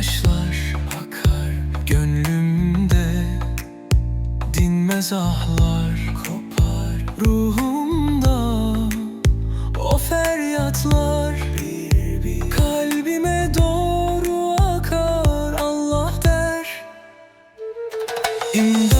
yaşlar akar Gönlümde dinmez ahlar kopar Ruhumda o feryatlar bir, bir. Kalbime doğru akar Allah der İmdat